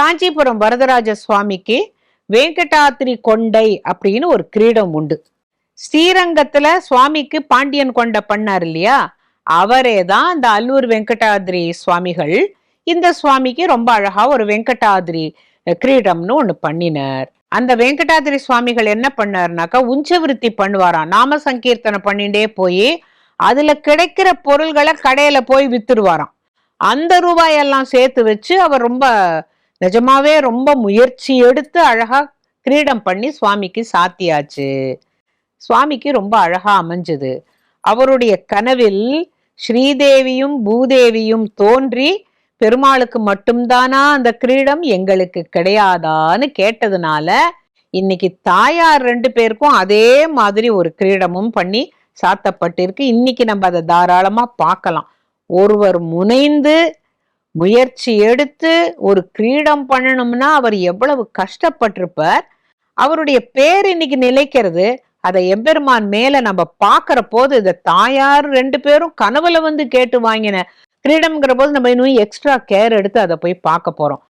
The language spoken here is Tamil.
காஞ்சிபுரம் வரதராஜ சுவாமிக்கு வெங்கடாத்திரி கொண்டை அப்படின்னு ஒரு கிரீடம் உண்டு. ஸ்ரீரங்கத்துல சுவாமிக்கு பாண்டியன் கொண்ட பண்ணார் இல்லையா? அவரே தான் இந்த அல்லூர் வெங்கடாதிரி சுவாமிகள் இந்த சுவாமிக்கு ரொம்ப அழகா ஒரு வெங்கடாதிரி கிரீடம்னு ஒண்ணு பண்ணினார். அந்த வெங்கடாதிரி சுவாமிகள் என்ன பண்ணார்னாக்கா உஞ்சவிருத்தி பண்ணுவாராம். நாம சங்கீர்த்தனை பண்ணிட்டே போய் அதுல கிடைக்கிற பொருள்களை கடையில போய் வித்துருவாராம் அந்த ரூபாயெல்லாம் சேர்த்து வச்சு அவர் ரொம்ப நிஜமாவே ரொம்ப முயற்சி எடுத்து அழகா கிரீடம் பண்ணி சுவாமிக்கு சாத்தியாச்சு. சுவாமிக்கு ரொம்ப அழகா அமைஞ்சது. அவருடைய கனவில் ஸ்ரீதேவியும் பூதேவியும் தோன்றி பெருமாளுக்கு மட்டும்தானா அந்த கிரீடம்? எங்களுக்கு கிடையாதான்னு கேட்டதுனால இன்னைக்கு தாயார் ரெண்டு பேருக்கும் அதே மாதிரி ஒரு கிரீடமும் பண்ணி சாத்தப்பட்டிருக்கு. இன்னைக்கு நம்ம அதை தாராளமா பார்க்கலாம். ஒருவர் முனைந்து முயற்சி எடுத்து ஒரு கிரீடம் பண்ணணும்னா அவர் எவ்வளவு கஷ்டப்பட்டிருப்பார். அவருடைய பேர் இன்னைக்கு நிலைக்கிறது. அதை எம்பெருமான் மேல நம்ம பாக்குற போது இந்த தாயார் ரெண்டு பேரும் கனவுல வந்து கேட்டு வாங்கின கிரீடம்ங்கிற போது நம்ம இன்னும் எக்ஸ்ட்ரா கேர் எடுத்து அதை போய் பார்க்க போறோம்.